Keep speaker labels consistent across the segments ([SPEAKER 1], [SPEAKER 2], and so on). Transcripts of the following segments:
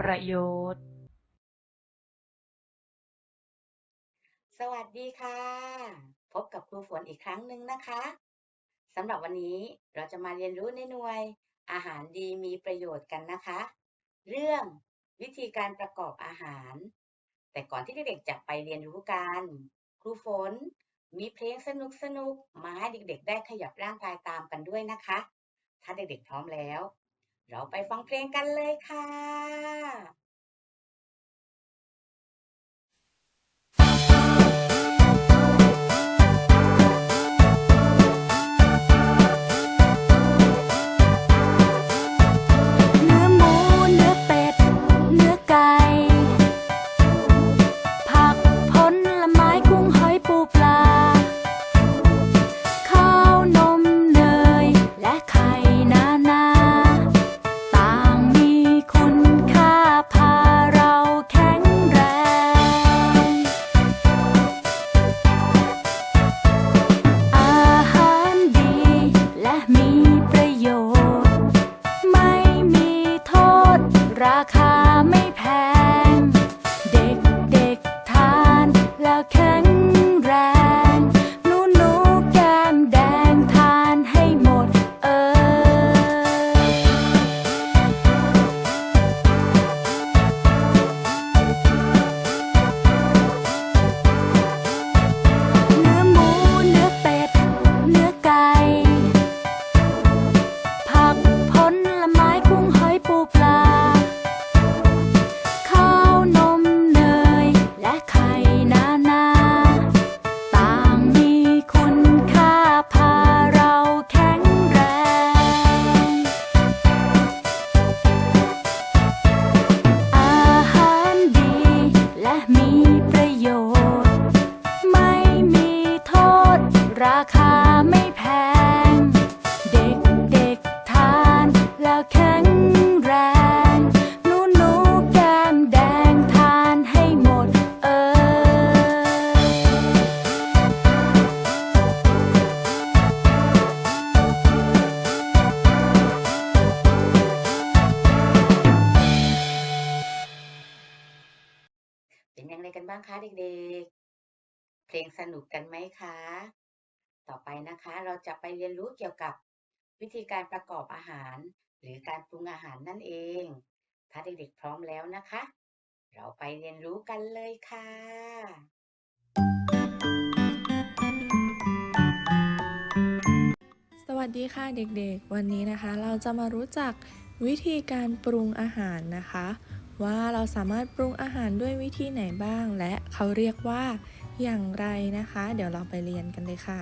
[SPEAKER 1] ประโยชน์
[SPEAKER 2] สวัสดีค่ะ พบกับครูฝนอีกครั้งหนึ่งนะคะสำหรับวันนี้เราจะมาเรียนรู้ในหน่วย อาหารดีมีประโยชน์กันนะคะ เรื่องวิธีการประกอบอาหาร แต่ก่อนที่เด็กๆจะไปเรียนรู้กัน ครูฝนมีเพลงสนุกๆมาให้เด็กๆ ได้ขยับร่างกายตามกันด้วยนะคะ ถ้าเด็กๆพร้อมแล้ว เราไปฟังเพลงกันเลยค่ะางคะเด็กๆ เพลงสนุกกันไหมคะ ต่อไปนะคะเราจะไปเรียนรู้เกี่ยวกับวิธีการประกอบอาหาร หรือการปรุงอาหารนั่นเอง ถ้าเด็กๆพร้อมแล้วนะคะ เราไปเรียนรู้กันเลยค่ะ
[SPEAKER 3] สวัสดีค่ะเด็กๆ วันนี้นะคะเราจะมารู้จักวิธีการปรุงอาหารนะคะ ว่าเราสามารถปรุงอาหารด้วยวิธีไหนบ้าง และเขาเรียกว่าอย่างไรนะคะ เดี๋ยวเราไปเรียนกันเลยค่ะ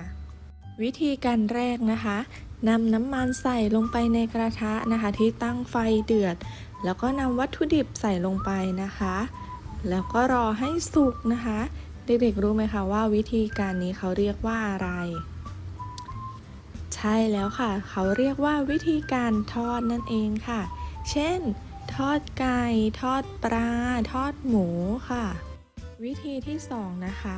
[SPEAKER 3] วิธีการแรกนะคะนำน้ำมันใส่ลงไปในกระทะนะคะ ที่ตั้งไฟเดือด แล้วก็นำวัตถุดิบใส่ลงไปนะคะ แล้วก็รอให้สุกนะคะ เด็กๆรู้ไหมคะว่าวิธีการนี้เขาเรียกว่าอะไร ใช่แล้วค่ะ เขาเรียกว่าวิธีการทอดนั่นเองค่ะ เช่น ทอดไก่ ทอดปลา ทอดหมูค่ะ วิธีที่สองนะคะ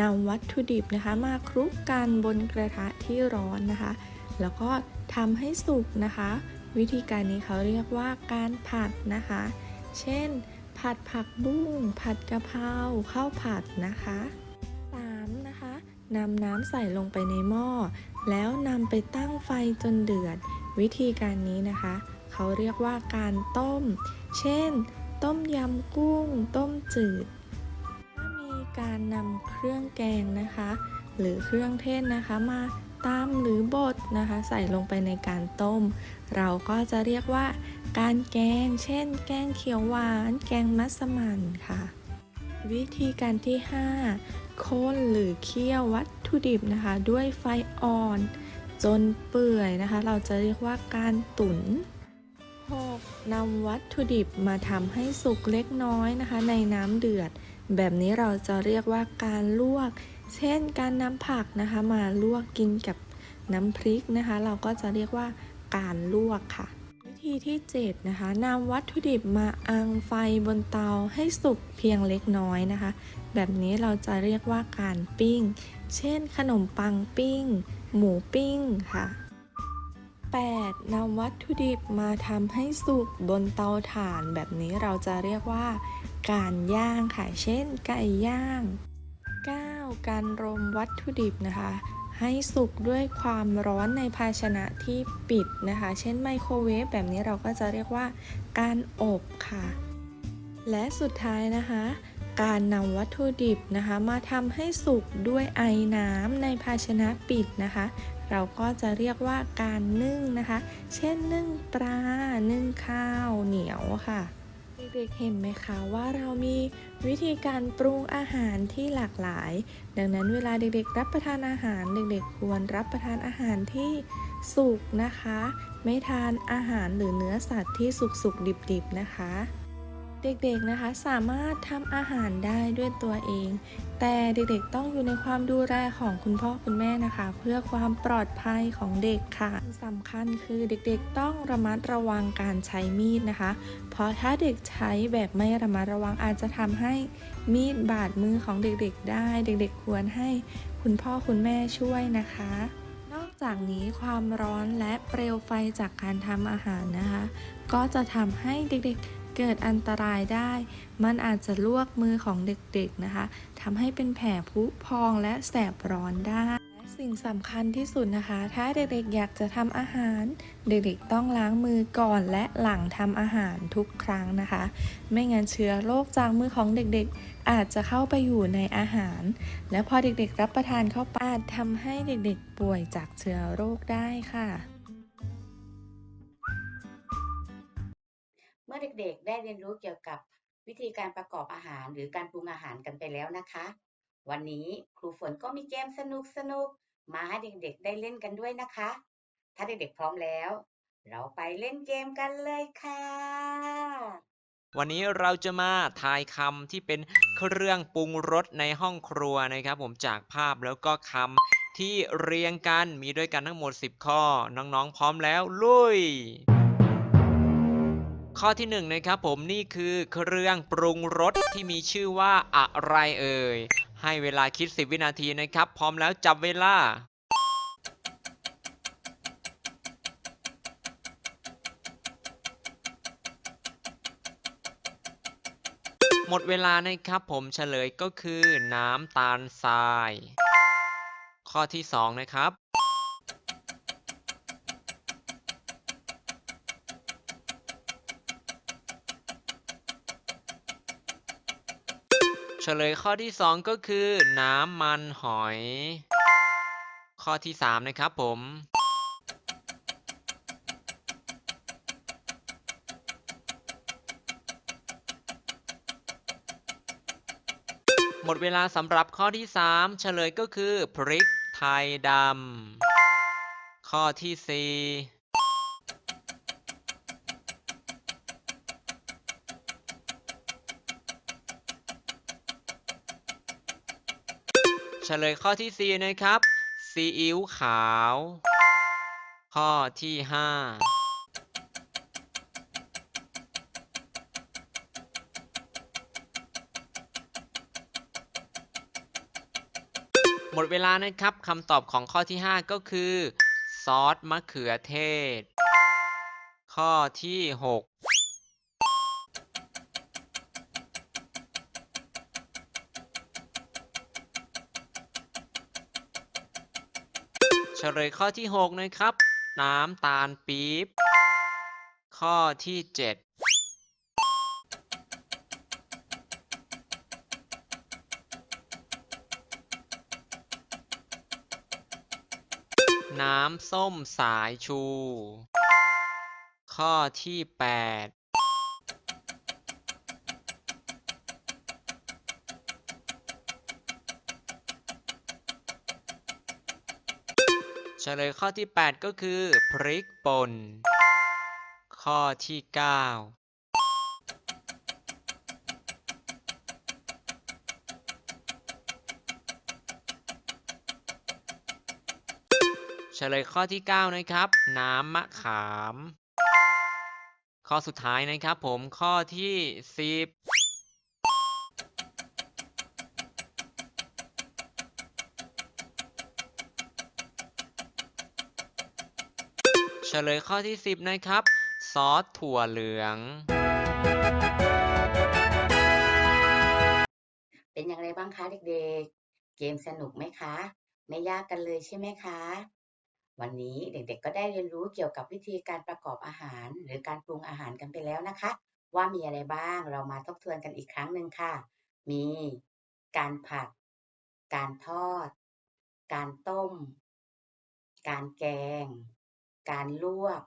[SPEAKER 3] นำวัตถุดิบนะคะมาคลุกกันบนกระทะที่ร้อนนะคะ แล้วก็ทำให้สุกนะคะ วิธีการนี้เขาเรียกว่าการผัดนะคะ เช่น ผัดผักบุ้ง ผัดกะเพราข้าวผัดนะคะ 3. นะคะนำน้ำใส่ลงไปในหม้อ แล้วนำไปตั้งไฟจนเดือด วิธีการนี้นะคะ เขาเรียกว่าการต้ม เช่น ต้มยำกุ้ง ต้มจืด ถ้ามีการนำเครื่องแกงนะคะ หรือเครื่องเทศนะคะมาตำหรือบดนะคะ ใส่ลงไปในการต้ม เราก็จะเรียกว่าการแกง เช่น แกงเขียวหวาน แกงมัสมั่นค่ะ วิธีการที่5คนหรือเคี่ยววัตถุดิบนะคะ ด้วยไฟอ่อน จนเปื่อยนะคะ เราจะเรียกว่าการตุ๋น 6. นำวัตถุดิบมาทำให้สุกเล็กน้อยนะคะ ในน้ำเดือด แบบนี้เราจะเรียกว่าการลวก เช่นการนำผักนะคะ มาลวกกินกับน้ำพริกนะคะ เราก็จะเรียกว่าการลวกค่ะ วิธีที่7นะคะนำวัตถุดิบมาอังไฟบนเตาให้สุกเพียงเล็กน้อยนะคะ แบบนี้เราจะเรียกว่าการปิ้ง เช่น ขนมปังปิ้ง หมูปิ้งค่ะ 8. นำวัตถุดิบมาทำให้สุกบนเตาถ่านแบบนี้เราจะเรียกว่า การย่างค่ะ เช่น ไก่ย่าง 9. การรมวัตถุดิบนะคะ ให้สุกด้วยความร้อนในภาชนะที่ปิดนะคะ เช่นไมโครเวฟแบบนี้เราก็จะเรียกว่า การอบค่ะ และสุดท้ายนะคะการนำวัตถุดิบนะคะ มาทำให้สุกด้วยไอน้ำในภาชนะปิดนะคะ เราก็จะเรียกว่าการนึ่งนะคะ เช่นนึ่งปลา นึ่งข้าวเหนียวค่ะ เด็กๆเห็นไหมคะว่าเรามีวิธีการปรุงอาหารที่หลากหลาย ดังนั้นเวลาเด็กๆ รับประทานอาหารเด็กๆ ควรรับประทานอาหารที่สุกนะคะ ไม่ทานอาหารหรือเนื้อสัตว์ที่สุกๆดิบๆนะคะ เด็กๆนะคะสามารถทำอาหารได้ด้วยตัวเอง แต่เด็กๆต้องอยู่ในความดูแลของคุณพ่อคุณแม่นะคะ เพื่อความปลอดภัยของเด็กค่ะสำคัญคือเด็กๆต้องระมัดระวังการใช้มีดนะคะ เพราะถ้าเด็กใช้แบบไม่ระมัดระวังอาจจะทำให้มีดบาดมือของเด็กๆ ได้ เด็กๆ ควรให้คุณพ่อคุณแม่ช่วยนะคะนอกจากนี้ความร้อนและเปลวไฟจากการทำอาหารนะคะ ก็จะทำให้เด็กๆ เกิดอันตรายได้ มันอาจจะลวกมือของเด็กๆนะคะทำให้เป็นแผลผุพองและแสบร้อนได้และสิ่งสำคัญที่สุดนะคะ ถ้าเด็กๆอยากจะทำอาหาร เด็กๆต้องล้างมือก่อนและหลังทำอาหารทุกครั้งนะคะ ไม่งั้นเชื้อโรคจากมือของเด็กๆ อาจจะเข้าไปอยู่ในอาหาร และพอเด็กๆรับประทานเข้าไปอาจทำให้เด็กๆป่วยจากเชื้อโรคได้ค่ะ
[SPEAKER 4] มื่อเด็กๆ ได้เรียนรู้เกี่ยวกับวิธีการประกอบอาหารหรือการปรุงอาหารกันไปแล้วนะคะ วันนี้ครูฝนก็มีเกมสนุกๆมาให้เด็กๆ ได้เล่นกันด้วยนะคะ ถ้าเด็กๆพร้อมแล้ว เราไปเล่นเกมกันเลยค่ะ
[SPEAKER 5] วันนี้เราจะมาทายคำที่เป็นเครื่องปรุงรสในห้องครัวนะครับ ผมจากภาพแล้วก็คำที่เรียงกันมีด้วยกันทั้งหมด 10 ข้อ น้องๆ พร้อมแล้วลุย ข้อที่1นะครับผมนี่คือเครื่องปรุงรสที่มีชื่อว่าอะไรเอ่ย ให้เวลาคิด 10 วินาทีนะครับ พร้อมแล้วจับเวลาหมดเวลานะครับผมเฉลยก็คือน้ำตาลทราย ข้อที่ 2 นะครับ เฉลยข้อที่ 2 ก็คือน้ำมันหอย ข้อที่ 3 นะครับผม หมดเวลาสำหรับข้อที่ 3 เฉลยก็คือ พริกไทยดำข้อที่ 4 เฉลยข้อที่ 4 นะครับ ซีอิ๊วขาว ข้อที่5หมดเวลานะครับคำตอบของข้อที่ 5 ก็คือ ซอสมะเขือเทศ ข้อที่ 6 เฉลยข้อที่ 6 นะครับ น้ำตาลปี๊บ ข้อที่ 7น้ำส้มสายชู ข้อที่ 8 ฉลยข้อที่ 8 ก็คือ พริกป่น ข้อที่ 9 เฉลยข้อที่ 9 นะครับ น้ำมะขาม ข้อสุดท้ายนะครับผมข้อที่ 10 เฉเฉลยข้อที่ 10 นะครับ ซอสถั่วเหลือง
[SPEAKER 4] เป็นอย่างไรบ้างคะเด็กๆ เกมสนุกไหมคะ ไม่ยากกันเลยใช่ไหมคะ วันนี้เด็กๆ ก็ได้เรียนรู้เกี่ยวกับวิธีการประกอบอาหาร หรือการปรุงอาหารกันไปแล้วนะคะ ว่ามีอะไรบ้าง เรามาทบทวนกันอีกครั้งหนึ่งค่ะ มี การผัด การทอด การต้ม การแกง การลวก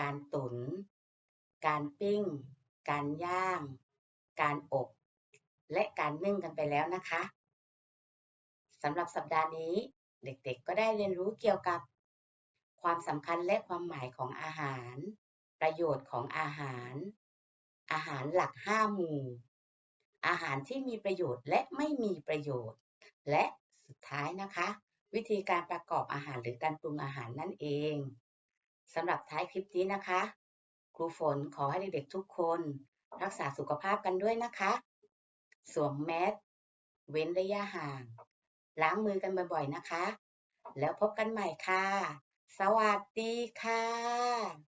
[SPEAKER 4] การตุ๋น การปิ้ง การย่าง การอบ และการนึ่งกันไปแล้วนะคะสำหรับสัปดาห์นี้เด็กๆ ก็ได้เรียนรู้เกี่ยวกับ ความสำคัญและความหมายของอาหาร ประโยชน์ของอาหาร อาหารหลักห้าหมู่ อาหารที่มีประโยชน์และไม่มีประโยชน์ และสุดท้ายนะคะ วิธีการประกอบอาหารหรือการปรุงอาหารนั่นเอง สำหรับท้ายคลิปนี้นะคะ ครูฝนขอให้เด็กๆทุกคน รักษาสุขภาพกันด้วยนะคะ สวมแมสเว้นระยะห่าง ล้างมือกันบ่อยๆนะคะ แล้วพบกันใหม่ค่ะ สวัสดีค่ะ